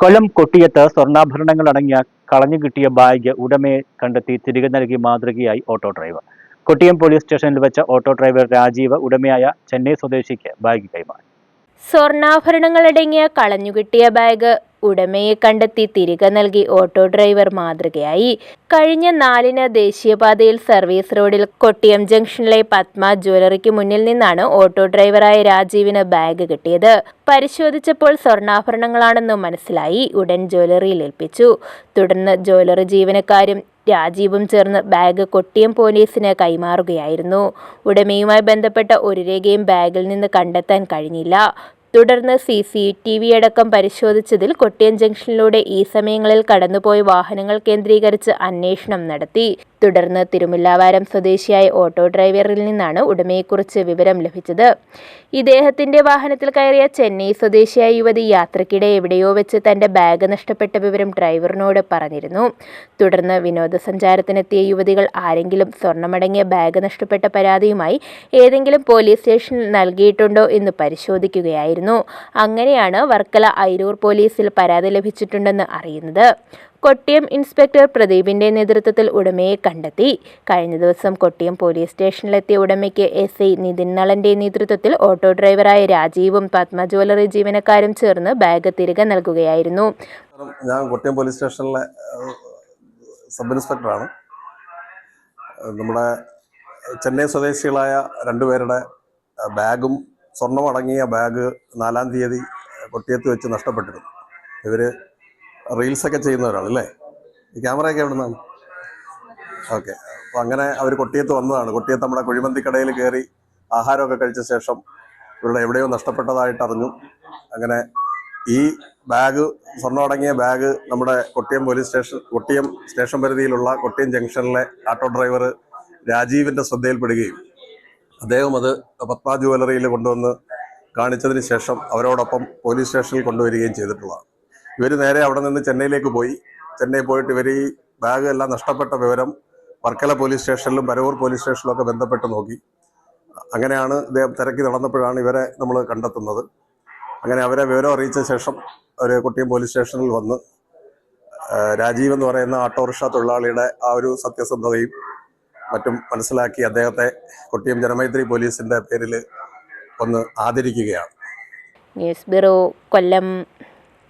കൊല്ലം കൊട്ടിയത്ത് സ്വർണാഭരണങ്ങൾ അടങ്ങിയ കളഞ്ഞു കിട്ടിയ ബാഗ് ഉടമയെ കണ്ടെത്തി തിരികെ നൽകി മാതൃകയായി ഓട്ടോ ഡ്രൈവർ. കൊട്ടിയം പോലീസ് സ്റ്റേഷനിൽ വെച്ച ഓട്ടോ ഡ്രൈവർ രാജീവ് ഉടമയായ ചെന്നൈ സ്വദേശിക്ക് ബാഗ് കൈമാറി. സ്വർണാഭരണങ്ങളടങ്ങിയ കളഞ്ഞുകിട്ടിയ ബാഗ് ഉടമയെ കണ്ടെത്തി തിരികെ നൽകി ഓട്ടോ ഡ്രൈവർ മാതൃകയായി. കഴിഞ്ഞ നാലിന് ദേശീയപാതയിൽ സർവീസ് റോഡിൽ കൊട്ടിയം ജംഗ്ഷനിലെ പത്മ ജ്വല്ലറിക്ക് മുന്നിൽ നിന്നാണ് ഓട്ടോ ഡ്രൈവറായ രാജീവിന് ബാഗ് കിട്ടിയത്. പരിശോധിച്ചപ്പോൾ സ്വർണാഭരണങ്ങളാണെന്ന് മനസ്സിലായി. ഉടൻ ജ്വല്ലറിയിൽ ഏൽപ്പിച്ചു. തുടർന്ന് ജ്വല്ലറി ജീവനക്കാരും രാജീവും ചേർന്ന് ബാഗ് കൊട്ടിയം പോലീസിന് കൈമാറുകയായിരുന്നു. ഉടമയുമായി ബന്ധപ്പെട്ട ഒരു രേഖയും ബാഗിൽ നിന്ന് കണ്ടെത്താൻ കഴിഞ്ഞില്ല. തുടർന്ന് സി സി ടി വി അടക്കം പരിശോധിച്ചതിൽ കൊട്ടിയം ജംഗ്ഷനിലൂടെ ഈ സമയങ്ങളിൽ കടന്നുപോയ വാഹനങ്ങൾ കേന്ദ്രീകരിച്ച് അന്വേഷണം നടത്തി. തുടർന്ന് തിരുമുല്ലാവാരം സ്വദേശിയായ ഓട്ടോ ഡ്രൈവറിൽ നിന്നാണ് ഉടമയെക്കുറിച്ച് വിവരം ലഭിച്ചത്. ഇദ്ദേഹത്തിന്റെ വാഹനത്തിൽ കയറിയ ചെന്നൈ സ്വദേശിയായ യുവതി യാത്രക്കിടെ എവിടെയോ വെച്ച് തന്റെ ബാഗ് നഷ്ടപ്പെട്ട വിവരം ഡ്രൈവറിനോട് പറഞ്ഞിരുന്നു. തുടർന്ന് വിനോദസഞ്ചാരത്തിനെത്തിയ യുവതികൾ ആരെങ്കിലും സ്വർണമടങ്ങിയ ബാഗ് നഷ്ടപ്പെട്ട പരാതിയുമായി ഏതെങ്കിലും പോലീസ് സ്റ്റേഷനിൽ നൽകിയിട്ടുണ്ടോ എന്ന് പരിശോധിക്കുകയായിരുന്നു. അങ്ങനെയാണ് വർക്കല ഐരൂർ പോലീസിൽ പരാതി ലഭിച്ചിട്ടുണ്ടെന്ന് അറിയുന്നത്. കൊട്ടിയം ഇൻസ്പെക്ടർ പ്രദീപിന്റെ നേതൃത്വത്തിൽ ഉടമയെ കണ്ടെത്തി. കഴിഞ്ഞ ദിവസം കൊട്ടിയം പോലീസ് സ്റ്റേഷനിലെത്തിയ ഉടമയ്ക്ക് എസ് ഐ നിതിൻ നളന്റെ നേതൃത്വത്തിൽ ഓട്ടോ ഡ്രൈവറായ രാജീവും പത്മ ജ്വല്ലറി ജീവനക്കാരും ചേർന്ന് ബാഗ് തിരികെ നൽകുകയായിരുന്നു. ഞാൻ കൊട്ടിയം പോലീസ് സ്റ്റേഷനിലെ സബ് ഇൻസ്പെക്ടറാണ്. നമ്മുടെ ചെന്നൈ സ്വദേശികളായ രണ്ടുപേരുടെ ബാഗും സ്വർണം അടങ്ങിയ ബാഗ് നാലാം തീയതി കൊട്ടിയത്ത് വെച്ച് നഷ്ടപ്പെട്ടിരുന്നു. ഇവർ റീൽസൊക്കെ ചെയ്യുന്നവരാണ് അല്ലേ? ഈ ക്യാമറയൊക്കെ എവിടെ നിന്നാണ് ഓക്കെ. അപ്പോൾ അങ്ങനെ അവർ കൊട്ടിയത്ത് വന്നതാണ്. കൊട്ടിയത്ത് നമ്മുടെ കുഴിമന്തിക്കടയിൽ കയറി ആഹാരമൊക്കെ കഴിച്ച ശേഷം ഇവരുടെ എവിടെയോ നഷ്ടപ്പെട്ടതായിട്ട് അറിഞ്ഞു. അങ്ങനെ ഈ ബാഗ് സ്വർണം അടങ്ങിയ ബാഗ് നമ്മുടെ Kottiyam police station Kottiyam station പരിധിയിലുള്ള കൊട്ടിയം ജംഗ്ഷനിലെ ഓട്ടോ ഡ്രൈവർ രാജീവിന്റെ ശ്രദ്ധയിൽപ്പെടുകയും അദ്ദേഹം അത് പത്മ ജുവലറിയിൽ കൊണ്ടുവന്ന് കാണിച്ചതിന് ശേഷം അവരോടൊപ്പം പോലീസ് സ്റ്റേഷനിൽ കൊണ്ടുവരികയും ചെയ്തിട്ടുള്ളതാണ്. ഇവർ നേരെ അവിടെ നിന്ന് ചെന്നൈയിലേക്ക് പോയി. ചെന്നൈ പോയിട്ട് ഇവർ ഈ ബാഗ് എല്ലാം നഷ്ടപ്പെട്ട വിവരം വർക്കല പോലീസ് സ്റ്റേഷനിലും പരവൂർ പോലീസ് സ്റ്റേഷനിലും ഒക്കെ ബന്ധപ്പെട്ട് നോക്കി. അങ്ങനെയാണ് ഇദ്ദേഹം തിരക്കി നടന്നപ്പോഴാണ് ഇവരെ നമ്മൾ കണ്ടെത്തുന്നത്. അങ്ങനെ അവരെ വിവരം അറിയിച്ച ശേഷം ഒരു കുട്ടിയും പോലീസ് സ്റ്റേഷനിൽ വന്ന് രാജീവ് എന്ന് പറയുന്ന ഓട്ടോറിക്ഷ തൊഴിലാളിയുടെ ആ ഒരു സത്യസന്ധതയും മറ്റും മനസ്സിലാക്കി അദ്ദേഹത്തെ കൊട്ടിയം ജനമൈത്രി പോലീസിന്റെ പേരിൽ ഒന്ന് ആദരിക്കുകയാണ്. ന്യൂസ് ബ്യൂറോ കൊല്ലം